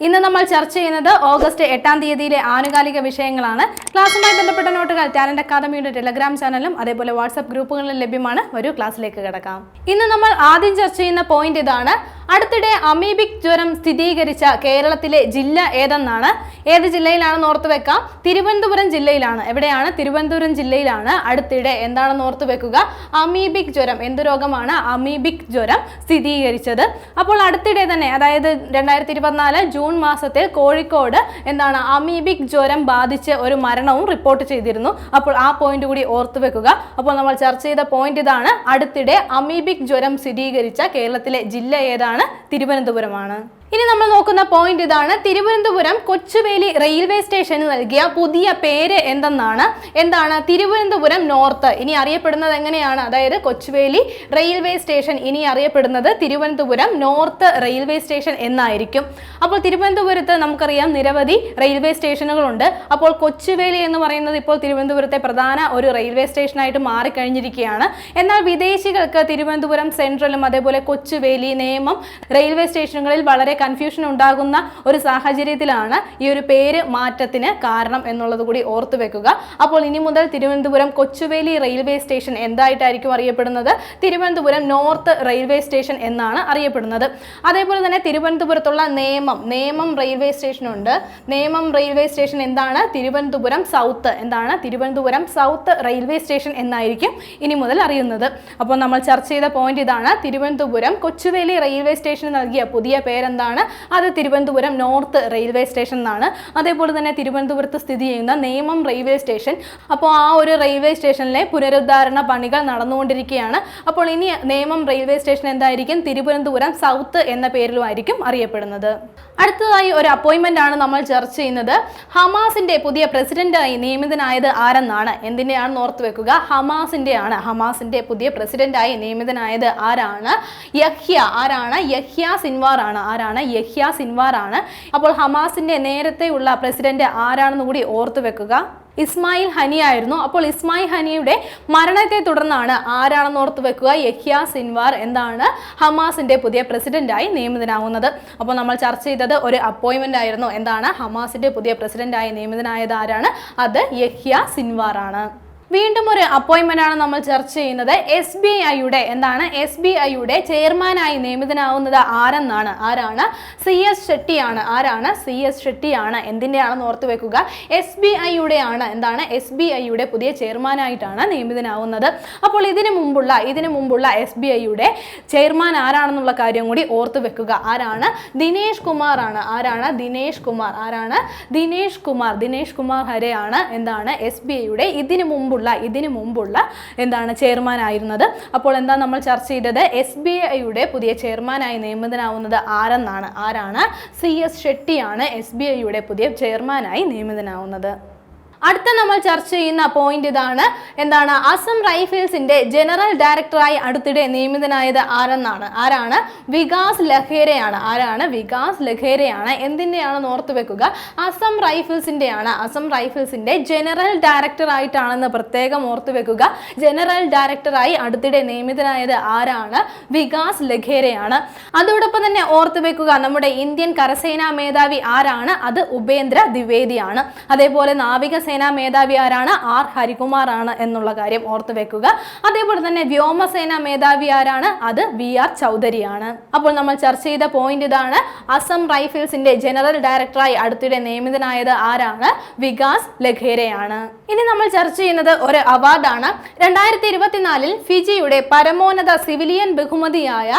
ഇന്ന് നമ്മൾ ചർച്ച ചെയ്യുന്നത് ഓഗസ്റ്റ് എട്ടാം തീയതിയിലെ ആനുകാലിക വിഷയങ്ങളാണ്. ക്ലാസ്സുമായി ബന്ധപ്പെട്ട നോട്ടുകൾ ടാലന്റ് അക്കാദമിയുടെ ടെലഗ്രാം ചാനലും അതേപോലെ വാട്സ്ആപ്പ് ഗ്രൂപ്പുകളിലും ലഭ്യമാണ്. ഒരു ക്ലാസ്സിലേക്ക് കിടക്കാം. ഇന്ന് നമ്മൾ ആദ്യം ചർച്ച ചെയ്യുന്ന പോയിന്റ് ഇതാണ്. അടുത്തിടെ അമീബിക് ജ്വരം സ്ഥിരീകരിച്ച കേരളത്തിലെ ജില്ല ഏതെന്നാണ്? ഏത് ജില്ലയിലാണെന്ന് ഓർത്തു വെക്കാം. തിരുവനന്തപുരം ജില്ലയിലാണ്. എവിടെയാണ്? തിരുവനന്തപുരം ജില്ലയിലാണ്. അടുത്തിടെ എന്താണെന്ന് ഓർത്തു വെക്കുക. അമീബിക് ജ്വരം. എന്ത് രോഗമാണ് അമീബിക് ജ്വരം സ്ഥിരീകരിച്ചത്? അപ്പോൾ അടുത്തിടെ തന്നെ അതായത് രണ്ടായിരത്തി ഇരുപത്തിനാല് ജൂൺ മാസത്തിൽ കോഴിക്കോട് എന്താണ് അമീബിക് ജ്വരം ബാധിച്ച് ഒരു മരണവും റിപ്പോർട്ട് ചെയ്തിരുന്നു. അപ്പോൾ ആ പോയിന്റ് കൂടി ഓർത്തു വെക്കുക. അപ്പോൾ നമ്മൾ ചർച്ച ചെയ്ത പോയിന്റ് ഇതാണ്. അടുത്തിടെ അമീബിക് ജ്വരം സ്ഥിരീകരിച്ച കേരളത്തിലെ ജില്ല ഏതാണ്? തിരുവനന്തപുരമാണ്. ഇനി നമ്മൾ നോക്കുന്ന പോയിന്റ് ഇതാണ്. തിരുവനന്തപുരം കൊച്ചുവേലി റെയിൽവേ സ്റ്റേഷന് നൽകിയ പുതിയ പേര് എന്തെന്നാണ്? എന്താണ്? തിരുവനന്തപുരം നോർത്ത് ഇനി അറിയപ്പെടുന്നത് എങ്ങനെയാണ്? അതായത് കൊച്ചുവേലി റെയിൽവേ സ്റ്റേഷൻ ഇനി അറിയപ്പെടുന്നത് തിരുവനന്തപുരം നോർത്ത് റെയിൽവേ സ്റ്റേഷൻ എന്നായിരിക്കും. അപ്പോൾ തിരുവനന്തപുരത്ത് നമുക്കറിയാം നിരവധി റെയിൽവേ സ്റ്റേഷനുകളുണ്ട് അപ്പോൾ കൊച്ചുവേലി എന്ന് പറയുന്നത് ഇപ്പോൾ തിരുവനന്തപുരത്തെ പ്രധാന ഒരു റെയിൽവേ സ്റ്റേഷനായിട്ട് മാറിക്കഴിഞ്ഞിരിക്കുകയാണ്. എന്നാൽ വിദേശികൾക്ക് തിരുവനന്തപുരം സെൻട്രലും അതേപോലെ കൊച്ചുവേലി നേമം റെയിൽവേ സ്റ്റേഷനുകളിൽ വളരെ കൺഫ്യൂഷൻ ഉണ്ടാകുന്ന ഒരു സാഹചര്യത്തിലാണ് ഈ ഒരു പേര് മാറ്റത്തിന് കാരണം എന്നുള്ളത് കൂടി ഓർത്തു വെക്കുക. അപ്പോൾ ഇനി മുതൽ തിരുവനന്തപുരം കൊച്ചുവേലി റെയിൽവേ സ്റ്റേഷൻ എന്തായിട്ടായിരിക്കും അറിയപ്പെടുന്നത്? തിരുവനന്തപുരം നോർത്ത് റെയിൽവേ സ്റ്റേഷൻ എന്നാണ് അറിയപ്പെടുന്നത്. അതേപോലെ തന്നെ തിരുവനന്തപുരത്തുള്ള നേമം നേമം റെയിൽവേ സ്റ്റേഷനുണ്ട് നേമം റെയിൽവേ സ്റ്റേഷൻ എന്താണ്? തിരുവനന്തപുരം സൗത്ത് എന്താണ്? തിരുവനന്തപുരം സൗത്ത് റെയിൽവേ സ്റ്റേഷൻ എന്നായിരിക്കും ഇനി മുതൽ അറിയുന്നത്. അപ്പോൾ നമ്മൾ ചർച്ച ചെയ്ത പോയിന്റ് ഇതാണ് തിരുവനന്തപുരം കൊച്ചുവേലി റെയിൽവേ സ്റ്റേഷന് നൽകിയ പുതിയ പേരെന്താണ്? അത് തിരുവനന്തപുരം നോർത്ത് റെയിൽവേ സ്റ്റേഷൻ എന്നാണ്. അതേപോലെ തന്നെ തിരുവനന്തപുരത്ത് സ്ഥിതി ചെയ്യുന്ന നേമം റെയിൽവേ സ്റ്റേഷൻ. അപ്പോൾ ആ ഒരു റെയിൽവേ സ്റ്റേഷനിലെ പുനരുദ്ധാരണ പണികൾ നടന്നുകൊണ്ടിരിക്കുകയാണ്. അപ്പോൾ ഇനി നേമം റെയിൽവേ സ്റ്റേഷൻ എന്തായിരിക്കും? തിരുവനന്തപുരം സൗത്ത് എന്ന പേരിലുമായിരിക്കും അറിയപ്പെടുന്നത്. അടുത്തതായി ഒരു അപ്പോയിൻമെന്റ് ആണ് നമ്മൾ ചർച്ച ചെയ്യുന്നത്. ഹമാസിന്റെ പുതിയ പ്രസിഡന്റായി നിയമിതനായത് ആരെന്നാണ്? എന്തിന്റെയാണെന്ന് ഓർത്ത് വെക്കുക? ഹമാസിന്റെ ആണ്. ഹമാസിന്റെ പുതിയ പ്രസിഡന്റായി നിയമിതനായത് ആരാണ്? യഹ്യ ആരാണ്? യഹ്യ സിൻവാർ ആണ് ആരാണ്? യഹ്യ സിൻവാർ ആണ്. അപ്പോൾ ഹമാസിന്റെ നേരത്തെയുള്ള പ്രസിഡന്റ് ആരാണെന്ന് കൂടി ഓർത്തു വെക്കുക. ഇസ്മായിൽ ഹനി ആയിരുന്നു. അപ്പോൾ ഇസ്മായിൽ ഹനിയുടെ മരണത്തെ തുടർന്നാണ് ആരാണെന്ന് ഓർത്ത് വെക്കുക. യഹ്യ സിൻവാർ എന്താണ് ഹമാസിന്റെ പുതിയ പ്രസിഡന്റായി നിയമിതനാവുന്നത്. അപ്പോൾ നമ്മൾ ചർച്ച ചെയ്തത് ഒരു അപ്പോയിൻമെന്റ് ആയിരുന്നു. എന്താണ് ഹമാസിന്റെ പുതിയ പ്രസിഡന്റായി നിയമിതനായത് ആരാണ്? അത് യഹ്യ സിൻവാർ ആണ്. വീണ്ടും ഒരു അപ്പോയിന്റ്മെന്റ് ആണ് നമ്മൾ ചർച്ച ചെയ്യുന്നത്. എസ് ബി ഐയുടെ എന്താണ്? എസ് ബി ഐയുടെ ചെയർമാനായി നിയമിതനാവുന്നത് ആരെന്നാണ്? ആരാണ്? സി എസ് ഷെട്ടിയാണ് ആരാണ്? സി എസ് ഷെട്ടിയാണ് എന്തിന്റെയാണെന്ന് ഓർത്ത് വെക്കുക. എസ് ബി ഐയുടെ ആണ് എന്താണ്? എസ് ബി ഐയുടെ പുതിയ ചെയർമാനായിട്ടാണ് നിയമിതനാവുന്നത്. അപ്പോൾ ഇതിനു മുമ്പുള്ള ഇതിനു മുമ്പുള്ള എസ് ബി ഐയുടെ ചെയർമാൻ ആരാണെന്നുള്ള കാര്യം കൂടി ഓർത്ത് വെക്കുക. ആരാണ്? ദിനേഷ് കുമാർ ആണ്. ആരാണ്? ദിനേഷ് കുമാർ. ആരാണ്? ദിനേഷ് കുമാർ. ദിനേഷ് കുമാർ ഹരെയാണ്. എന്താണ്? എസ് ബി ഐയുടെ ഇതിനു മുമ്പുള്ള ഇതിന് മുമ്പുള്ള എന്താണ് ചെയർമാൻ ആയിരുന്നത് അപ്പോൾ എന്താ നമ്മൾ ചർച്ച ചെയ്തത്? എസ് ബി ഐയുടെ പുതിയ ചെയർമാനായി നിയമിതനാവുന്നത് ആരെന്നാണ്? ആരാണ്? സി എസ് ഷെട്ടിയാണ് എസ് ബി ഐയുടെ പുതിയ ചെയർമാനായി നിയമിതനാവുന്നത്. അടുത്ത നമ്മൾ ചർച്ച ചെയ്യുന്ന പോയിന്റ് ഇതാണ്. എന്താണ്? അസം റൈഫിൾസിന്റെ ജനറൽ ഡയറക്ടറായി അടുത്തിടെ നിയമിതനായത് ആരെന്നാണ്? ആരാണ്? വികാസ് ലഖേരയാണ് ആരാണ്? വികാസ് ലഖേരയാണ് എന്തിന്റെയാണെന്ന് ഓർത്തു വെക്കുക. അസം റൈഫിൾസിന്റെയാണ് അസം റൈഫിൾസിന്റെ ജനറൽ ഡയറക്ടർ ആയിട്ടാണെന്ന് പ്രത്യേകം ഓർത്തു വെക്കുക. ജനറൽ ഡയറക്ടറായി അടുത്തിടെ നിയമിതനായത് ആരാണ്? വികാസ് ലഖേരയാണ് അതോടൊപ്പം തന്നെ ഓർത്തു വെക്കുക നമ്മുടെ ഇന്ത്യൻ കരസേനാ മേധാവി ആരാണ്? അത് ഉപേന്ദ്ര ദ്വിവേദിയാണ്. അതേപോലെ നാവിക സേനാ മേധാവി ആരാണ്? ആർ. ഹരികുമാർ ആണ് എന്നുള്ള കാര്യം ഓർത്ത് വെക്കുക. അതേപോലെ തന്നെ വ്യോമസേന മേധാവി ആരാണ്? അത് വി. ആർ. ചൗധരിയാണ്. അപ്പോൾ നമ്മൾ ചർച്ച ചെയ്ത പോയിന്റ് ഇതാണ്. അസം റൈഫിൾസിന്റെ ജനറൽ ഡയറക്ടറായി അടുത്തിടെ നിയമിതനായത് ആരാണ്? വികാസ് ലഖേരയാണ്. ഇനി നമ്മൾ ചർച്ച ചെയ്യുന്നത് ഒരു അവാർഡാണ്. രണ്ടായിരത്തി ഇരുപത്തിനാലിൽ ഫിജിയുടെ പരമോന്നത സിവിലിയൻ ബഹുമതിയായ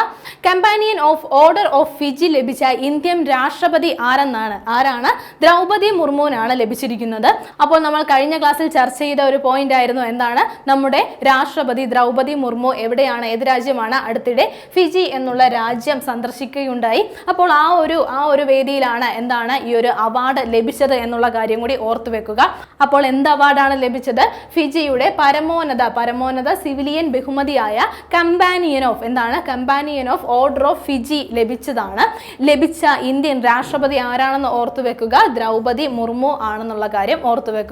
Companion of Order of Fiji ലഭിച്ച ഇന്ത്യൻ രാഷ്ട്രപതി ആരെന്നാണ്? ആരാണ്? ദ്രൗപതി മുർമുവിനാണ് ലഭിച്ചിരിക്കുന്നത്. അപ്പോൾ അപ്പോൾ നമ്മൾ കഴിഞ്ഞ ക്ലാസ്സിൽ ചർച്ച ചെയ്ത ഒരു പോയിന്റ് ആയിരുന്നു എന്താണ്? നമ്മുടെ രാഷ്ട്രപതി ദ്രൗപതി മുർമു എവിടെയാണ്? ഏത് രാജ്യമാണ്? അടുത്തിടെ ഫിജി എന്നുള്ള രാജ്യം സന്ദർശിക്കുകയുണ്ടായി. അപ്പോൾ ആ ഒരു ആ ഒരു വേദിയിലാണ് എന്താണ് ഈ ഒരു അവാർഡ് ലഭിച്ചത് എന്നുള്ള കാര്യം കൂടി ഓർത്തു വെക്കുക. അപ്പോൾ എന്ത് അവാർഡാണ് ലഭിച്ചത്? ഫിജിയുടെ പരമോന്നത പരമോന്നത സിവിലിയൻ ബഹുമതിയായ കമ്പാനിയൻ ഓഫ് എന്താണ്? Companion of Order of Fiji ലഭിച്ചതാണ്. ലഭിച്ച ഇന്ത്യൻ രാഷ്ട്രപതി ആരാണെന്ന് ഓർത്തു വെക്കുക? ദ്രൗപതി മുർമു ആണെന്നുള്ള കാര്യം ഓർത്തു വെക്കുക.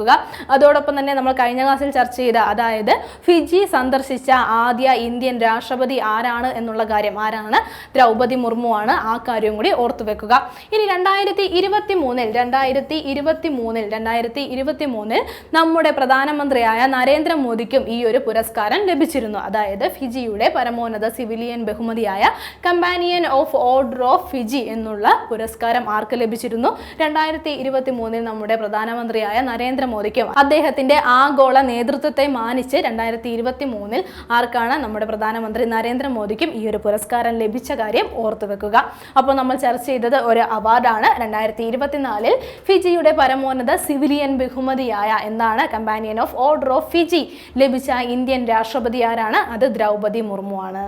അതോടൊപ്പം തന്നെ നമ്മൾ കഴിഞ്ഞ ക്ലാസ്സിൽ ചർച്ച ചെയ്ത അതായത് ഫിജി സന്ദർശിച്ച ആദ്യ ഇന്ത്യൻ രാഷ്ട്രപതി ആരാണ് എന്നുള്ള കാര്യം. ആരാണ്? ദ്രൗപതി മുർമു ആണ്. ആ കാര്യവും കൂടി ഓർത്തു വെക്കുക. ഇനി രണ്ടായിരത്തി ഇരുപത്തി മൂന്നിൽ രണ്ടായിരത്തി ഇരുപത്തി മൂന്നിൽ രണ്ടായിരത്തി ഇരുപത്തി മൂന്നിൽ നമ്മുടെ പ്രധാനമന്ത്രിയായ നരേന്ദ്രമോദിക്കും ഈ ഒരു പുരസ്കാരം ലഭിച്ചിരുന്നു. അതായത് ഫിജിയുടെ പരമോന്നത സിവിലിയൻ ബഹുമതിയായ Companion of Order of Fiji എന്നുള്ള പുരസ്കാരം ആർക്ക് ലഭിച്ചിരുന്നു? രണ്ടായിരത്തി ഇരുപത്തി മൂന്നിൽ നമ്മുടെ പ്രധാനമന്ത്രിയായ നരേന്ദ്രമോദിക്കും അദ്ദേഹത്തിന്റെ ആഗോള നേതൃത്വത്തെ മാനിച്ച് രണ്ടായിരത്തി ഇരുപത്തി മൂന്നിൽ ആർക്കാണ് നമ്മുടെ പ്രധാനമന്ത്രി നരേന്ദ്രമോദിക്കും ഈ ഒരു പുരസ്കാരം ലഭിച്ച കാര്യം ഓർത്തു വെക്കുക അപ്പോൾ നമ്മൾ ചർച്ച ചെയ്തത് ഒരു അവാർഡാണ്. രണ്ടായിരത്തി ഇരുപത്തിനാലിൽ ഫിജിയുടെ പരമോന്നത സിവിലിയൻ ബഹുമതിയായ എന്താണ് Companion of Order of Fiji ലഭിച്ച ഇന്ത്യൻ രാഷ്ട്രപതി ആരാണ്? അത് ദ്രൗപദി മുർമു ആണ്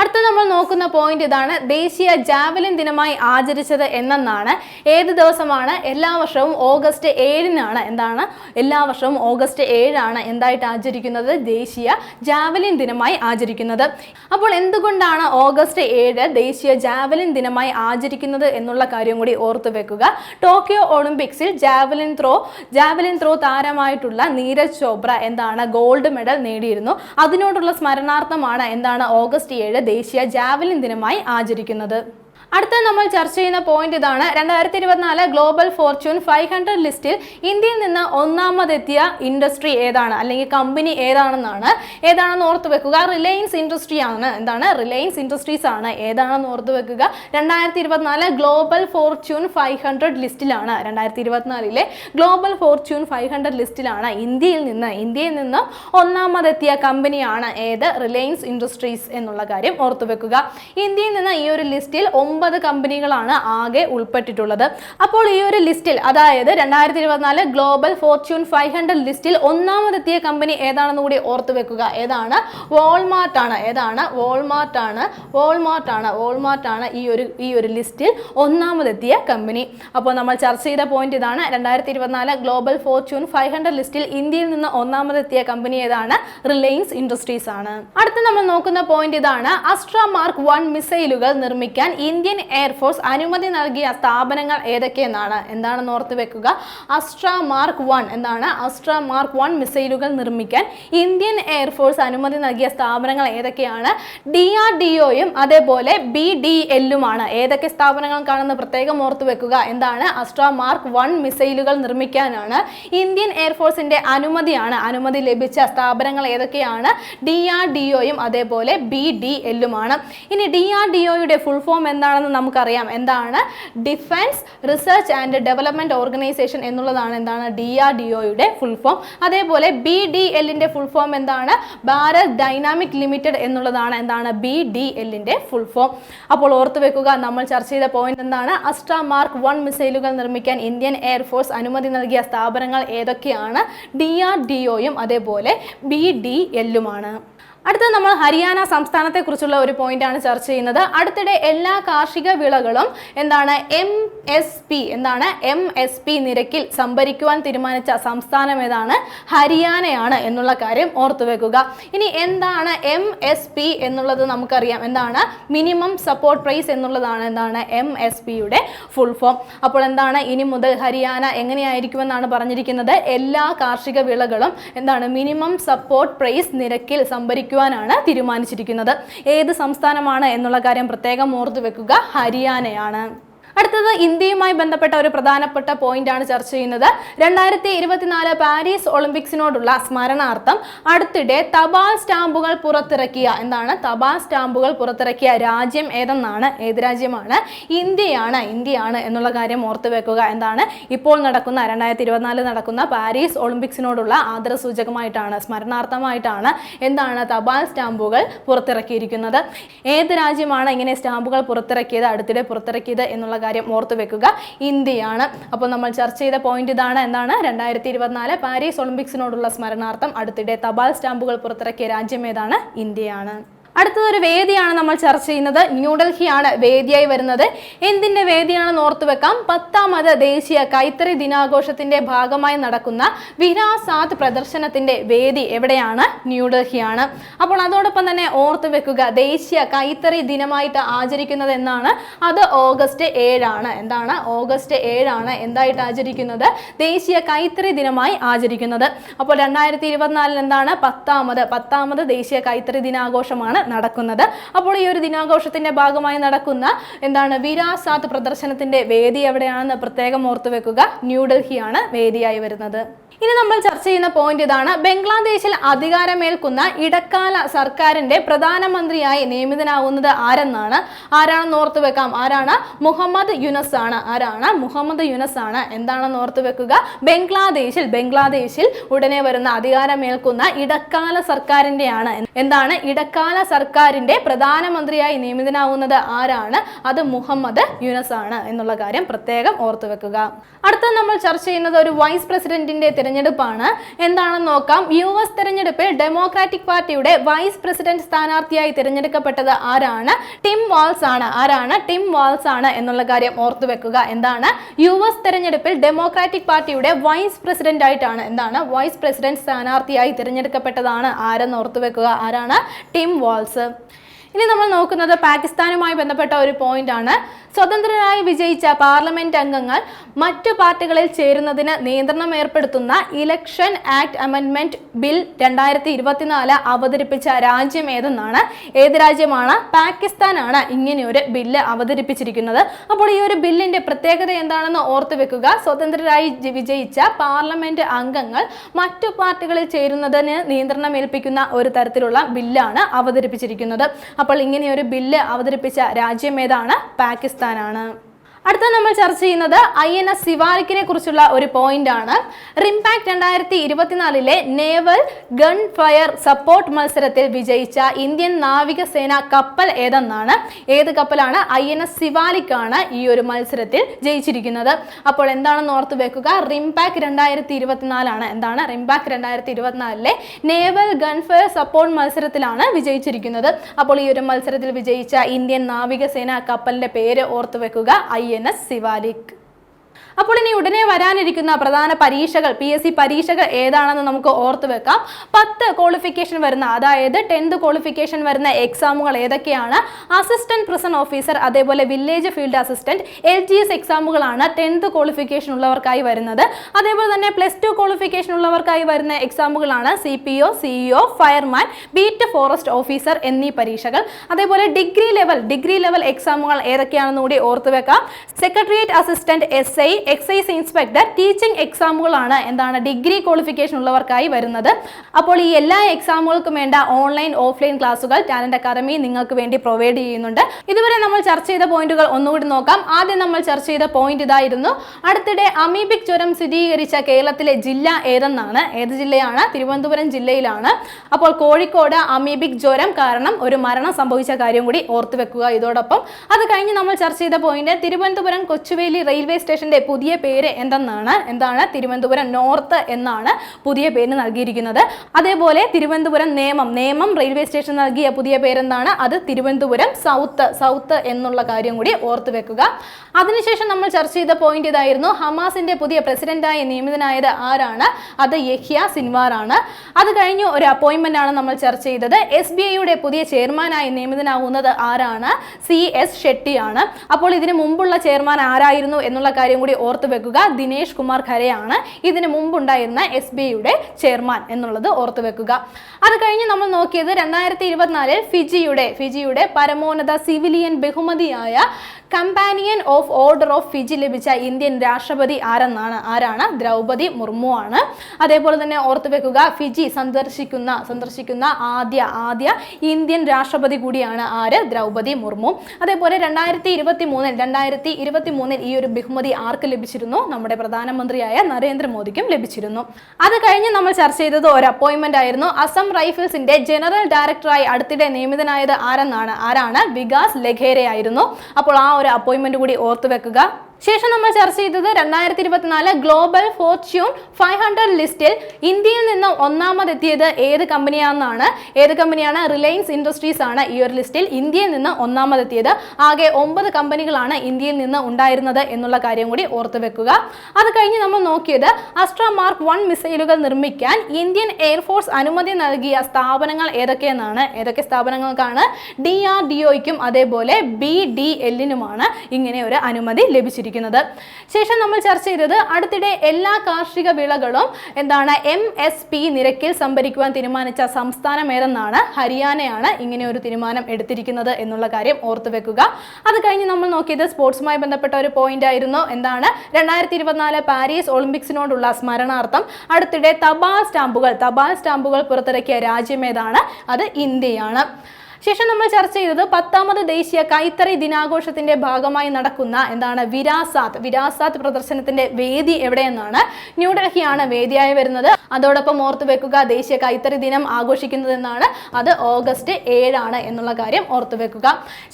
അടുത്ത നമ്മൾ നോക്കുന്ന പോയിന്റ് ഇതാണ്. ദേശീയ ജാവലിൻ ദിനമായി ആചരിച്ചത് എന്നെന്നാണ്. ഏത് ദിവസമാണ്? എല്ലാ വർഷവും ഓഗസ്റ്റ് ഏഴിനാണ്. എന്താണ്? എല്ലാ വർഷവും ഓഗസ്റ്റ് ഏഴാണ് എന്തായിട്ട് ആചരിക്കുന്നത്? ദേശീയ ജാവലിൻ ദിനമായി ആചരിക്കുന്നത്. അപ്പോൾ എന്തുകൊണ്ടാണ് ഓഗസ്റ്റ് ഏഴ് ദേശീയ ജാവലിൻ ദിനമായി ആചരിക്കുന്നത് എന്നുള്ള കാര്യം കൂടി ഓർത്തു വെക്കുക. ടോക്കിയോ ഒളിമ്പിക്സിൽ ജാവലിൻ ത്രോ ജാവലിൻ ത്രോ താരമായിട്ടുള്ള നീരജ് ചോപ്ര എന്താണ്? ഗോൾഡ് മെഡൽ നേടിയിരുന്നു. അതിനോടുള്ള സ്മരണാർത്ഥമാണ് എന്താണ്? ഓഗസ്റ്റ് ഏഴ് ദേശീയ ജാവലിൻ ദിനമായി ആചരിക്കുന്നത്. അടുത്ത നമ്മൾ ചർച്ച ചെയ്യുന്ന പോയിന്റ് ഇതാണ്. രണ്ടായിരത്തി ഇരുപത്തിനാല് ഗ്ലോബൽ ഫോർച്യൂൺ ഫൈവ് ഹൺഡ്രഡ് ലിസ്റ്റിൽ ഇന്ത്യയിൽ നിന്ന് ഒന്നാമതെത്തിയ ഇൻഡസ്ട്രി ഏതാണ്? അല്ലെങ്കിൽ കമ്പനി ഏതാണെന്നാണ്. ഏതാണെന്ന് ഓർത്ത് വെക്കുക? റിലയൻസ് ഇൻഡസ്ട്രി ആണ്. എന്താണ്? റിലയൻസ് ഇൻഡസ്ട്രീസ് ആണ്. ഏതാണെന്ന് ഓർത്ത് വെക്കുക? രണ്ടായിരത്തി ഇരുപത്തിനാല് ഗ്ലോബൽ ഫോർച്യൂൺ ഫൈവ് ഹൺഡ്രഡ് ലിസ്റ്റിലാണ് രണ്ടായിരത്തി ഇരുപത്തിനാലിലെ ഗ്ലോബൽ ഫോർച്യൂൺ ഫൈവ് ഹൺഡ്രഡ് ലിസ്റ്റിലാണ് ഇന്ത്യയിൽ നിന്ന് ഇന്ത്യയിൽ നിന്ന് ഒന്നാമതെത്തിയ കമ്പനിയാണ് ഏത്? റിലയൻസ് ഇൻഡസ്ട്രീസ് എന്നുള്ള കാര്യം ഓർത്തു വെക്കുക. ഇന്ത്യയിൽ നിന്ന് ഈ ഒരു ലിസ്റ്റിൽ ഒമ്പത് കമ്പനികളാണ് ആകെ ഉൾപ്പെട്ടിട്ടുള്ളത്. അപ്പോൾ ഈ ഒരു ലിസ്റ്റിൽ അതായത് രണ്ടായിരത്തി ഇരുപത്തിനാല് ഗ്ലോബൽ ഫോർച്യൂൺ ഫൈവ് ഹൺഡ്രഡ് ലിസ്റ്റിൽ ഒന്നാമതെത്തിയ കമ്പനി ഏതാണെന്ന് കൂടി ഓർത്തു വെക്കുക. ഏതാണ്? വോൾമാർട്ട് ആണ് ഏതാണ്? വോൾമാർട്ട് ആണ് വോൾമാർട്ട് ആണ് വോൾമാർട്ട് ആണ് ഈ ഒരു ഈ ഒരു ലിസ്റ്റിൽ ഒന്നാമതെത്തിയ കമ്പനി. അപ്പോൾ നമ്മൾ ചർച്ച ചെയ്ത പോയിന്റ് ഇതാണ്. രണ്ടായിരത്തി ഇരുപത്തിനാല് ഗ്ലോബൽ ഫോർച്യൂൺ ഫൈവ് ഹൺഡ്രഡ് ലിസ്റ്റിൽ ഇന്ത്യയിൽ നിന്ന് ഒന്നാമതെത്തിയ കമ്പനി ഏതാണ്? റിലയൻസ് ഇൻഡസ്ട്രീസ് ആണ്. അടുത്ത നമ്മൾ നോക്കുന്ന പോയിന്റ് ഇതാണ്. അസ്ട്ര മാർക്ക് വൺ മിസൈലുകൾ നിർമ്മിക്കാൻ ഇന്ത്യൻ എയർഫോഴ്സ് അനുമതി നൽകിയ സ്ഥാപനങ്ങൾ ഏതൊക്കെയെന്നാണ്? എന്താണെന്ന് ഓർത്ത് വെക്കുക. അസ്ട്ര മാർക്ക് വൺ എന്താണ് അസ്ട്ര മാർക്ക് വൺ മിസൈലുകൾ നിർമ്മിക്കാൻ ഇന്ത്യൻ എയർഫോഴ്സ് അനുമതി നൽകിയ സ്ഥാപനങ്ങൾ ഏതൊക്കെയാണ്? ഡി ആർ ഡി ഒയും അതേപോലെ ബി ഡി എല്ലുമാണ് ഏതൊക്കെ സ്ഥാപനങ്ങൾക്കാണെന്ന് പ്രത്യേകം ഓർത്ത് വെക്കുക. എന്താണ്? അസ്ട്ര മാർക്ക് വൺ മിസൈലുകൾ നിർമ്മിക്കാനാണ് ഇന്ത്യൻ എയർഫോഴ്സിന്റെ അനുമതിയാണ്. അനുമതി ലഭിച്ച സ്ഥാപനങ്ങൾ ഏതൊക്കെയാണ്? ഡി ആർ ഡി ഒയും അതേപോലെ ബി ഡി എല്ലുമാണ് ഇനി ഡി ആർ ഡി ഒയുടെ ഫുൾ ഫോം എന്താണെന്ന് നമുക്കറിയാം. എന്താണ്? Defence Research and Development Organisation എന്നുള്ളതാണ് എന്താണ്? ഡി ആർ ഡി ഒയുടെ ഫുൾ ഫോം അതേപോലെ ബി ഡി എല്ലിന്റെ ഫുൾ ഫോം എന്താണ്? ഭാരത് ഡൈനാമിക് ലിമിറ്റഡ് എന്നുള്ളതാണ് എന്താണ്? ബി ഡി എല്ലിന്റെ ഫുൾ ഫോം അപ്പോൾ ഓർത്തു വെക്കുക നമ്മൾ ചർച്ച ചെയ്ത പോയിന്റ് എന്താണ്? അസ്ട്ര മാർക്ക് വൺ മിസൈലുകൾ നിർമ്മിക്കാൻ ഇന്ത്യൻ എയർഫോഴ്സ് അനുമതി നൽകിയ സ്ഥാപനങ്ങൾ ഏതൊക്കെയാണ്? ഡി ആർ ഡി ഒയും അതേപോലെ ബി ഡി എല്ലുമാണ് അടുത്ത നമ്മൾ ഹരിയാന സംസ്ഥാനത്തെക്കുറിച്ചുള്ള ഒരു പോയിന്റാണ് ചർച്ച ചെയ്യുന്നത്. അടുത്തിടെ എല്ലാ കാർഷിക വിളകളും എന്താണ് എം എസ് പി എന്താണ് എം എസ് പി നിരക്കിൽ സംഭരിക്കുവാൻ തീരുമാനിച്ച സംസ്ഥാനം ഏതാണ്? ഹരിയാനയാണ് എന്നുള്ള കാര്യം ഓർത്തു വെക്കുക. ഇനി എന്താണ് എം എസ് പി എന്നുള്ളത് നമുക്കറിയാം. എന്താണ്? മിനിമം സപ്പോർട്ട് പ്രൈസ് എന്നുള്ളതാണ് എന്താണ് എം എസ് പിയുടെ ഫുൾ ഫോം. അപ്പോൾ എന്താണ്? ഇനി മുതൽ ഹരിയാന എങ്ങനെയായിരിക്കുമെന്നാണ് പറഞ്ഞിരിക്കുന്നത്. എല്ലാ കാർഷിക വിളകളും എന്താണ്? മിനിമം സപ്പോർട്ട് പ്രൈസ് നിരക്കിൽ സംഭരിക്കുവാനാണ് തീരുമാനിച്ചിരിക്കുന്നത്. ഏത് സംസ്ഥാനമാണ് എന്നുള്ള കാര്യം പ്രത്യേകം ഓർത്തു വെക്കുക. ഹരിയാനയാണ്. അടുത്തത് ഇന്ത്യയുമായി ബന്ധപ്പെട്ട ഒരു പ്രധാനപ്പെട്ട പോയിന്റ് ആണ് ചർച്ച ചെയ്യുന്നത്. രണ്ടായിരത്തി ഇരുപത്തിനാല് പാരീസ് ഒളിമ്പിക്സിനോടുള്ള സ്മരണാർത്ഥം അടുത്തിടെ തപാൽ സ്റ്റാമ്പുകൾ പുറത്തിറക്കിയ എന്താണ്? തപാൽ സ്റ്റാമ്പുകൾ പുറത്തിറക്കിയ രാജ്യം ഏതെന്നാണ്? ഏത് രാജ്യമാണ്? ഇന്ത്യയാണ് ഇന്ത്യയാണ് എന്നുള്ള കാര്യം ഓർത്തു വെക്കുക. എന്താണ്? ഇപ്പോൾ നടക്കുന്ന രണ്ടായിരത്തി ഇരുപത്തിനാല് നടക്കുന്ന പാരീസ് ഒളിമ്പിക്സിനോടുള്ള ആദരസൂചകമായിട്ടാണ് സ്മരണാർത്ഥമായിട്ടാണ് എന്താണ് തപാൽ സ്റ്റാമ്പുകൾ പുറത്തിറക്കിയിരിക്കുന്നത്. ഏത് രാജ്യമാണ് ഇങ്ങനെ സ്റ്റാമ്പുകൾ പുറത്തിറക്കിയത് അടുത്തിടെ പുറത്തിറക്കിയത് എന്നുള്ള കാര്യം ഓർത്തു വെക്കുക. ഇന്ത്യയാണ്. അപ്പോൾ നമ്മൾ ചർച്ച ചെയ്ത പോയിന്റ് ഇതാണ്. എന്താണ്? രണ്ടായിരത്തി ഇരുപത്തിനാല് പാരീസ് ഒളിമ്പിക്സിനോടുള്ള സ്മരണാർത്ഥം അടുത്തിടെ തപാൽ സ്റ്റാമ്പുകൾ പുറത്തിറക്കിയ രാജ്യം ഏതാണ്? ഇന്ത്യയാണ്. അടുത്തതൊരു വേദിയാണ് നമ്മൾ ചർച്ച ചെയ്യുന്നത്. ന്യൂഡൽഹിയാണ് വേദിയായി വരുന്നത്. എന്തിന്റെ വേദിയാണെന്ന് ഓർത്തു വെക്കാം. പത്താമത് ദേശീയ കൈത്തറി ദിനാഘോഷത്തിന്റെ ഭാഗമായി നടക്കുന്ന വിരാസാദ് പ്രദർശനത്തിന്റെ വേദി എവിടെയാണ്? ന്യൂഡൽഹിയാണ്. അപ്പോൾ അതോടൊപ്പം തന്നെ ഓർത്തു വെക്കുക ദേശീയ കൈത്തറി ദിനമായിട്ട് ആചരിക്കുന്നത് എന്നാണ്. അത് ഓഗസ്റ്റ് ഏഴാണ്. എന്താണ്? ഓഗസ്റ്റ് ഏഴാണ് എന്തായിട്ട് ആചരിക്കുന്നത്? ദേശീയ കൈത്തറി ദിനമായി ആചരിക്കുന്നത്. അപ്പോൾ രണ്ടായിരത്തി ഇരുപത്തിനാലിൽ എന്താണ്? പത്താമത് പത്താമത് ദേശീയ കൈത്തറി ദിനാഘോഷമാണ് നടക്കുന്നത്. അപ്പോൾ ഈ ഒരു ദിനാഘോഷത്തിന്റെ ഭാഗമായി നടക്കുന്ന എന്താണ് വിരാസാത്ത് പ്രദർശനത്തിന്റെ വേദി എവിടെയാണെന്ന് പ്രത്യേകം ഓർത്തു വെക്കുക ന്യൂഡൽഹിയാണ് വേദിയായി വരുന്നത്. ഇനി നമ്മൾ ചർച്ച ചെയ്യുന്ന പോയിന്റ് ഇതാണ്. ബംഗ്ലാദേശിൽ അധികാരമേൽക്കുന്ന ഇടക്കാല സർക്കാരിന്റെ പ്രധാനമന്ത്രിയായി നിയമിതനാവുന്നത് ആരെന്നാണ്? ആരാണെന്ന് ഓർത്തു വെക്കാം. ആരാണ്? മുഹമ്മദ് യുനസ് ആണ്. ആരാണ്? മുഹമ്മദ് യുനസ് ആണ്. എന്താണെന്ന് ഓർത്തു വെക്കുക. ബംഗ്ലാദേശിൽ ബംഗ്ലാദേശിൽ ഉടനെ വരുന്ന അധികാരമേൽക്കുന്ന ഇടക്കാല സർക്കാരിന്റെയാണ്. എന്താണ്? ഇടക്കാല സർക്കാരിന്റെ പ്രധാനമന്ത്രിയായി നിയമിതനാവുന്നത് ആരാണ്? അത് മുഹമ്മദ് യുനസ് ആണ് എന്നുള്ള കാര്യം പ്രത്യേകം ഓർത്തു വെക്കുക. അടുത്ത നമ്മൾ ചർച്ച ചെയ്യുന്നത് ഒരു വൈസ് പ്രസിഡന്റിന്റെ തിരഞ്ഞെടുപ്പാണ്. എന്താണെന്ന് നോക്കാം. യു എസ് തെരഞ്ഞെടുപ്പിൽ ഡെമോക്രാറ്റിക് പാർട്ടിയുടെ വൈസ് പ്രസിഡന്റ് സ്ഥാനാർത്ഥിയായി തിരഞ്ഞെടുക്കപ്പെട്ടത് ആരാണ്? ടിം വാൾസ് ആണ്. ആരാണ്? ടിം വാൾസ് ആണ് എന്നുള്ള കാര്യം ഓർത്തു വെക്കുക. എന്താണ്? യു എസ് തെരഞ്ഞെടുപ്പിൽ ഡെമോക്രാറ്റിക് പാർട്ടിയുടെ വൈസ് പ്രസിഡന്റ് ആയിട്ടാണ് എന്താണ്? വൈസ് പ്രസിഡന്റ് സ്ഥാനാർത്ഥിയായി തിരഞ്ഞെടുക്കപ്പെട്ടതാണ്. ആരെന്ന് ഓർത്തു വെക്കുക. ആരാണ്? ടിം വാൾസ് ഇനി നമ്മൾ നോക്കുന്നത് പാകിസ്ഥാനുമായി ബന്ധപ്പെട്ട ഒരു പോയിന്റ് ആണ്. സ്വതന്ത്രരായി വിജയിച്ച പാർലമെന്റ് അംഗങ്ങൾ മറ്റു പാർട്ടികളിൽ ചേരുന്നതിന് നിയന്ത്രണം ഏർപ്പെടുത്തുന്ന ഇലക്ഷൻ ആക്ട് അമെൻമെന്റ് ബിൽ രണ്ടായിരത്തി ഇരുപത്തിനാല് അവതരിപ്പിച്ച രാജ്യം ഏതെന്നാണ്? ഏത് രാജ്യമാണ്? പാകിസ്ഥാനാണ് ഇങ്ങനെയൊരു ബില്ല് അവതരിപ്പിച്ചിരിക്കുന്നത്. അപ്പോൾ ഈ ഒരു ബില്ലിന്റെ പ്രത്യേകത എന്താണെന്ന് ഓർത്തു വെക്കുക. സ്വതന്ത്രരായി വിജയിച്ച പാർലമെന്റ് അംഗങ്ങൾ മറ്റു പാർട്ടികളിൽ ചേരുന്നതിന് നിയന്ത്രണം ഏൽപ്പിക്കുന്ന ഒരു തരത്തിലുള്ള ബില്ലാണ് അവതരിപ്പിച്ചിരിക്കുന്നത്. അപ്പോൾ ഇങ്ങനെയൊരു ബില്ല് അവതരിപ്പിച്ച രാജ്യം ഏതാണ്? പാകിസ്ഥാനാണ് അടുത്ത നമ്മൾ ചർച്ച ചെയ്യുന്നത് ഐ എൻ എസ് സിവാലിക്കിനെ കുറിച്ചുള്ള ഒരു പോയിന്റ് ആണ്. റിംപാക്ട് രണ്ടായിരത്തി ഇരുപത്തിനാലിലെ നേവൽ ഗൺ ഫയർ സപ്പോർട്ട് മത്സരത്തിൽ വിജയിച്ച ഇന്ത്യൻ നാവികസേന കപ്പൽ ഏതെന്നാണ്. ഏത് കപ്പലാണ് ഐ എൻ എസ് സിവാലിക്കാണ് ഈ ഒരു മത്സരത്തിൽ ജയിച്ചിരിക്കുന്നത്. അപ്പോൾ എന്താണെന്ന് ഓർത്ത് വെക്കുക. റിംപാക് രണ്ടായിരത്തി ഇരുപത്തിനാലാണ് എന്താണ്? റിംപാക് രണ്ടായിരത്തി ഇരുപത്തിനാലിലെ നേവൽ ഗൺ ഫയർ സപ്പോർട്ട് മത്സരത്തിലാണ് വിജയിച്ചിരിക്കുന്നത്. അപ്പോൾ ഈ ഒരു മത്സരത്തിൽ വിജയിച്ച ഇന്ത്യൻ നാവികസേന കപ്പലിന്റെ പേര് ഓർത്ത് വെക്കുക. ഐ എൻ എസ് സിവാലിക് അപ്പോൾ ഇനി ഉടനെ വരാനിരിക്കുന്ന പ്രധാന പരീക്ഷകൾ പി എസ് സി പരീക്ഷകൾ ഏതാണെന്ന് നമുക്ക് ഓർത്ത് വെക്കാം. പത്ത് ക്വാളിഫിക്കേഷൻ വരുന്ന അതായത് ടെൻത്ത് ക്വാളിഫിക്കേഷൻ വരുന്ന എക്സാമുകൾ ഏതൊക്കെയാണ്? അസിസ്റ്റന്റ് പ്രിസൺ ഓഫീസർ അതേപോലെ village field assistant L G S എക്സാമുകളാണ് tenth qualification ഉള്ളവർക്കായി വരുന്നത്. അതേപോലെ തന്നെ പ്ലസ് ടു ക്വാളിഫിക്കേഷൻ ഉള്ളവർക്കായി വരുന്ന എക്സാമുകളാണ് C P O CEO fireman beat forest officer എന്നീ പരീക്ഷകൾ. അതേപോലെ ഡിഗ്രി ലെവൽ ഡിഗ്രി ലെവൽ എക്സാമുകൾ ഏതൊക്കെയാണെന്ന് കൂടി ഓർത്തുവെക്കാം secretariat assistant S I excise inspector teaching എക്സാമുകളാണ് എന്താണ് ഡിഗ്രി ക്വാളിഫിക്കേഷൻ ഉള്ളവർക്കായി വരുന്നത്. അപ്പോൾ ഈ എല്ലാ എക്സാമുകൾക്കും വേണ്ട ഓൺലൈൻ ഓഫ്ലൈൻ ക്ലാസുകൾ ടാലന്റ് അക്കാദമി നിങ്ങൾക്ക് വേണ്ടി പ്രൊവൈഡ് ചെയ്യുന്നുണ്ട്. ഇതുവരെ നമ്മൾ ചർച്ച ചെയ്ത പോയിന്റുകൾ ഒന്നുകൂടി നോക്കാം. ആദ്യം നമ്മൾ ചർച്ച ചെയ്ത പോയിന്റ് ഇതായിരുന്നു. അടുത്തിടെ അമീബിക് ജ്വരം സ്ഥിരീകരിച്ച കേരളത്തിലെ ജില്ല ഏതെന്നാണ്? ഏത് ജില്ലയാണ്? തിരുവനന്തപുരം ജില്ലയിലാണ്. അപ്പോൾ കോഴിക്കോട് അമീബിക് ജ്വരം കാരണം ഒരു മരണം സംഭവിച്ച കാര്യം കൂടി ഓർത്തു വെക്കുക ഇതോടൊപ്പം. അത് കഴിഞ്ഞ് നമ്മൾ ചർച്ച ചെയ്ത പോയിന്റ് തിരുവനന്തപുരം കൊച്ചുവേലി റെയിൽവേ സ്റ്റേഷന്റെ പുതിയ പേര് എന്തെന്നാണ്? എന്താണ്? തിരുവനന്തപുരം നോർത്ത് എന്നാണ് പുതിയ പേര് നൽകിയിരിക്കുന്നത്. അതേപോലെ തിരുവനന്തപുരം നേമം നേമം റെയിൽവേ സ്റ്റേഷൻ നൽകിയ പുതിയ പേരെന്താണ്? അത് തിരുവനന്തപുരം സൗത്ത് സൗത്ത് എന്നുള്ള കാര്യം കൂടി ഓർത്തു വെക്കുക. അതിനുശേഷം നമ്മൾ ചർച്ച ചെയ്ത പോയിന്റ് ഇതായിരുന്നു ഹമാസിന്റെ പുതിയ പ്രസിഡന്റായി നിയമിതനായത് ആരാണ്? അത് യഹ്യ സിൻവാർ ആണ് അത് കഴിഞ്ഞ് ഒരു അപ്പോയിന്റ്മെന്റ് ആണ് നമ്മൾ ചർച്ച ചെയ്തത്. എസ് ബി ഐയുടെ പുതിയ ചെയർമാനായി നിയമിതനാകുന്നത് ആരാണ്? സി എസ് ഷെട്ടിയാണ്. അപ്പോൾ ഇതിന് മുമ്പുള്ള ചെയർമാൻ ആരായിരുന്നു എന്നുള്ള കാര്യം കൂടി ഓർത്തു വെക്കുക. ദിനേഷ് കുമാർ ഖരയാണ് ഇതിന് മുമ്പുണ്ടായിരുന്ന എസ് ബി ഐയുടെ ചെയർമാൻ എന്നുള്ളത് ഓർത്ത് വെക്കുക. അത് കഴിഞ്ഞ് നമ്മൾ നോക്കിയത് രണ്ടായിരത്തി ഇരുപത്തിനാലിൽ ഫിജിയുടെ ഫിജിയുടെ പരമോന്നത സിവിലിയൻ ബഹുമതിയായ Companion of Order of Fiji ലഭിച്ച ഇന്ത്യൻ രാഷ്ട്രപതി ആരെന്നാണ്? ആരാണ്? ദ്രൗപതി മുർമു ആണ്. അതേപോലെ തന്നെ ഓർത്തു വെക്കുക ഫിജി സന്ദർശിക്കുന്ന സന്ദർശിക്കുന്ന ആദ്യ ആദ്യ ഇന്ത്യൻ രാഷ്ട്രപതി കൂടിയാണ് ആര്? ദ്രൗപതി മുർമു. അതേപോലെ രണ്ടായിരത്തി ഇരുപത്തി മൂന്നിൽ രണ്ടായിരത്തി ഇരുപത്തി മൂന്നിൽ ഈ ഒരു ബഹുമതി ആർക്ക് ലഭിച്ചിരുന്നു? നമ്മുടെ പ്രധാനമന്ത്രിയായ നരേന്ദ്രമോദിക്കും ലഭിച്ചിരുന്നു. അത് കഴിഞ്ഞ് നമ്മൾ ചർച്ച ചെയ്തത് ഒരു അപ്പോയിന്റ്മെന്റ് ആയിരുന്നു. അസം റൈഫിൾസിന്റെ ജനറൽ ഡയറക്ടറായി അടുത്തിടെ നിയമിതനായത് ആരെന്നാണ്? ആരാണ്? വികാസ് ലഖേര ആയിരുന്നു അപ്പോൾ ആ ഒരു അപ്പോയിന്റ്മെന്റ് കൂടി ഓർത്തു വെക്കുക. ശേഷം നമ്മൾ ചർച്ച ചെയ്തത് രണ്ടായിരത്തി ഇരുപത്തിനാല് ഗ്ലോബൽ ഫോർച്യൂൺ ഫൈവ് ഹൺഡ്രഡ് ലിസ്റ്റിൽ ഇന്ത്യയിൽ നിന്ന് ഒന്നാമതെത്തിയത് ഏത് കമ്പനിയാണെന്നാണ്. ഏത് കമ്പനിയാണ്? റിലയൻസ് ഇൻഡസ്ട്രീസ് ആണ് ഈ ഒരു ലിസ്റ്റിൽ ഇന്ത്യയിൽ നിന്ന് ഒന്നാമതെത്തിയത്. ആകെ ഒമ്പത് കമ്പനികളാണ് ഇന്ത്യയിൽ നിന്ന് ഉണ്ടായിരുന്നത് എന്നുള്ള കാര്യം കൂടി ഓർത്തു വെക്കുക. അത് കഴിഞ്ഞ് നമ്മൾ നോക്കിയത് അസ്ട്ര മാർക്ക് വൺ മിസൈലുകൾ നിർമ്മിക്കാൻ ഇന്ത്യൻ എയർഫോഴ്സ് അനുമതി നൽകിയ സ്ഥാപനങ്ങൾ ഏതൊക്കെയെന്നാണ്? ഏതൊക്കെ സ്ഥാപനങ്ങൾക്കാണ്? ഡി ആർ ഡി ഒയ്ക്കും അതേപോലെ ബി ഡി എല്ലിനുമാണ് ഇങ്ങനെ ഒരു അനുമതി ലഭിച്ചിരിക്കുന്നത്. ശേഷം നമ്മൾ ചർച്ച ചെയ്തത് അടുത്തിടെ എല്ലാ കാർഷിക വിളകളും എന്താണ് എം എസ് പി നിരക്കിൽ സംഭരിക്കുവാൻ തീരുമാനിച്ച സംസ്ഥാനം ഏതെന്നാണ് ഹരിയാനയാണ് ഇങ്ങനെ ഒരു തീരുമാനം എടുത്തിരിക്കുന്നത് എന്നുള്ള കാര്യം ഓർത്തു വെക്കുക. അത് കഴിഞ്ഞ് നമ്മൾ നോക്കിയത് സ്പോർട്സുമായി ബന്ധപ്പെട്ട ഒരു പോയിന്റ് ആയിരുന്നു. എന്താണ്? രണ്ടായിരത്തി ഇരുപത്തിനാല് പാരീസ് ഒളിമ്പിക്സിനോടുള്ള സ്മരണാർത്ഥം അടുത്തിടെ തപാൽ സ്റ്റാമ്പുകൾ തപാൽ സ്റ്റാമ്പുകൾ പുറത്തിറക്കിയ രാജ്യം ഏതാണ്? അത് ഇന്ത്യയാണ്. ശേഷം നമ്മൾ ചർച്ച ചെയ്തത് പത്താമത് ദേശീയ കൈത്തറി ദിനാഘോഷത്തിന്റെ ഭാഗമായി നടക്കുന്ന എന്താണ് വിരാസാത്. വിരാസാത് പ്രദർശനത്തിന്റെ വേദി എവിടെയെന്നാണ് ന്യൂഡൽഹിയാണ് വേദിയായി വരുന്നത്. അതോടൊപ്പം ഓർത്തു വെക്കുക ദേശീയ കൈത്തറി ദിനം ആഘോഷിക്കുന്നതെന്നാണ് അത് ഓഗസ്റ്റ് ഏഴാണ് എന്നുള്ള കാര്യം ഓർത്തു വെക്കുക.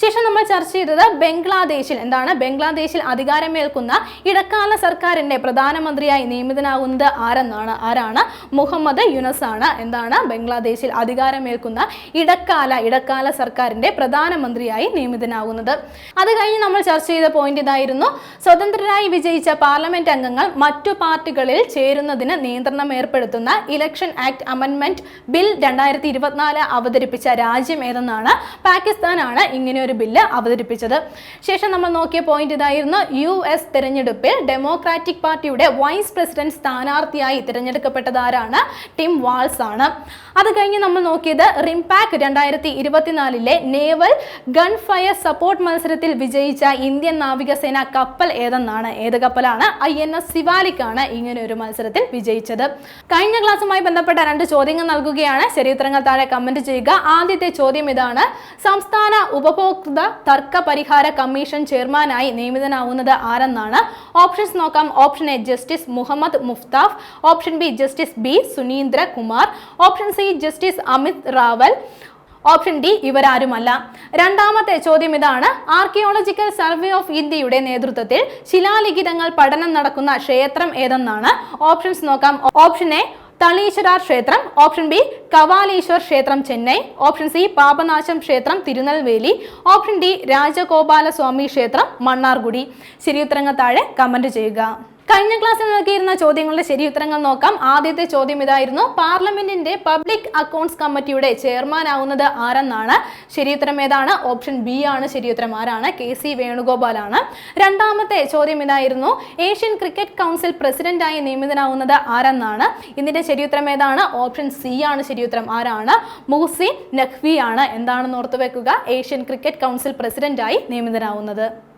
ശേഷം നമ്മൾ ചർച്ച ചെയ്തത് ബംഗ്ലാദേശിൽ എന്താണ് ബംഗ്ലാദേശിൽ അധികാരമേൽക്കുന്ന ഇടക്കാല സർക്കാരിന്റെ പ്രധാനമന്ത്രിയായി നിയമിതനാകുന്നത് ആരെന്നാണ്? ആരാണ്? മുഹമ്മദ് യുനസ് ആണ് എന്താണ് ബംഗ്ലാദേശിൽ അധികാരമേൽക്കുന്ന ഇടക്കാല ഇടക്കാല സർക്കാരിന്റെ പ്രധാനമന്ത്രിയായി നിയമിതനാകുന്നത്. അത് കഴിഞ്ഞ് നമ്മൾ ചർച്ച ചെയ്ത പോയിന്റ് ഇതായിരുന്നു. സ്വതന്ത്രരായി വിജയിച്ച പാർലമെന്റ് അംഗങ്ങൾ മറ്റു പാർട്ടികളിൽ ചേരുന്നതിന് നിയന്ത്രണം ഏർപ്പെടുത്തുന്ന ഇലക്ഷൻ ആക്ട് അമെൻമെന്റ് ബിൽ രണ്ടായിരത്തി ഇരുപത്തിനാല് അവതരിപ്പിച്ച രാജ്യം ഏതെന്നാണ് പാകിസ്ഥാനാണ് ഇങ്ങനെ ഒരു ബില്ല് അവതരിപ്പിച്ചത്. ശേഷം നമ്മൾ നോക്കിയ പോയിന്റ് ഇതായിരുന്നു. യു എസ് തെരഞ്ഞെടുപ്പിൽ ഡെമോക്രാറ്റിക് പാർട്ടിയുടെ വൈസ് പ്രസിഡന്റ് സ്ഥാനാർത്ഥിയായി തിരഞ്ഞെടുക്കപ്പെട്ടത് ആരാണ് ടിം വാൾസ് ആണ് അത് കഴിഞ്ഞ് നമ്മൾ നോക്കിയത് റിംപാക് രണ്ടായിരത്തി ഇരുപത്തിനാലിലെ നേവൽ ഗൺ ഫയർ സപ്പോർട്ട് മത്സരത്തിൽ വിജയിച്ച ഇന്ത്യൻ നാവികസേന കപ്പൽ ഏതെന്നാണ്? ഏത് കപ്പലാണ്? ഐ എൻ എസ് സിവാലിക്കാണ് ഇങ്ങനെ ഒരു മത്സരത്തിൽ വിജയിച്ചത്. കഴിഞ്ഞ ക്ലാസ്സുമായി ബന്ധപ്പെട്ട രണ്ട് ചോദ്യങ്ങൾ നൽകുകയാണ്. ശരിയുത്തരങ്ങൾ താഴെ കമന്റ് ചെയ്യുക. ആദ്യത്തെ ചോദ്യം ഇതാണ്. സംസ്ഥാന ഉപഭോക്തൃ തർക്ക പരിഹാര കമ്മീഷൻ ചെയർമാനായി നിയമിതനാവുന്നത് ആരെന്നാണ്? ഓപ്ഷൻസ് നോക്കാം. Option A justice Muhammad Muftaf option B justice B Suneendra Kumar option C justice Amit Rawal. Option D ഇവരാരുമല്ല. രണ്ടാമത്തെ ചോദ്യം ഇതാണ്. ആർക്കിയോളജിക്കൽ സർവേ ഓഫ് ഇന്ത്യയുടെ നേതൃത്വത്തിൽ ശിലാലിഖിതങ്ങൾ പഠനം നടക്കുന്ന ക്ഷേത്രം ഏതെന്നാണ്? ഓപ്ഷൻസ് നോക്കാം. ഓപ്ഷൻ എ തളീശ്വരാർ ക്ഷേത്രം. ഓപ്ഷൻ ബി കവാലീശ്വർ ക്ഷേത്രം ചെന്നൈ. ഓപ്ഷൻ സി പാപനാശം ക്ഷേത്രം തിരുനെൽവേലി. ഓപ്ഷൻ ഡി രാജഗോപാലസ്വാമി ക്ഷേത്രം മണ്ണാർഗുടി ശരിയുത്തരങ്ങൾ താഴെ കമന്റ് ചെയ്യുക. കഴിഞ്ഞ ക്ലാസ്സിൽ നോക്കിയിരുന്ന ചോദ്യങ്ങളുടെ ശരി ഉത്തരങ്ങൾ നോക്കാം. ആദ്യത്തെ ചോദ്യം ഇതായിരുന്നു. പാർലമെന്റിന്റെ പബ്ലിക് അക്കൗണ്ട്സ് കമ്മിറ്റിയുടെ ചെയർമാൻ ആവുന്നത് ആരെന്നാണ് ശരിയുത്തരം ഏതാണ്? ഓപ്ഷൻ ബി ആണ്. ശരിയുത്തരം ആരാണ്? കെ സി വേണുഗോപാൽ ആണ് രണ്ടാമത്തെ ചോദ്യം ഇതായിരുന്നു. ഏഷ്യൻ ക്രിക്കറ്റ് കൗൺസിൽ പ്രസിഡന്റായി നിയമിതനാവുന്നത് ആരെന്നാണ്? ഇതിന്റെ ശരിയുത്തരം ഏതാണ്? ഓപ്ഷൻ സി ആണ്. ശരിയുത്തരം ആരാണ്? മുഹ്സിൻ നഖ്വി ആണ് എന്താണെന്ന് ഓർത്തു വെക്കുക ഏഷ്യൻ ക്രിക്കറ്റ് കൗൺസിൽ പ്രസിഡന്റായി നിയമിതനാവുന്നത്.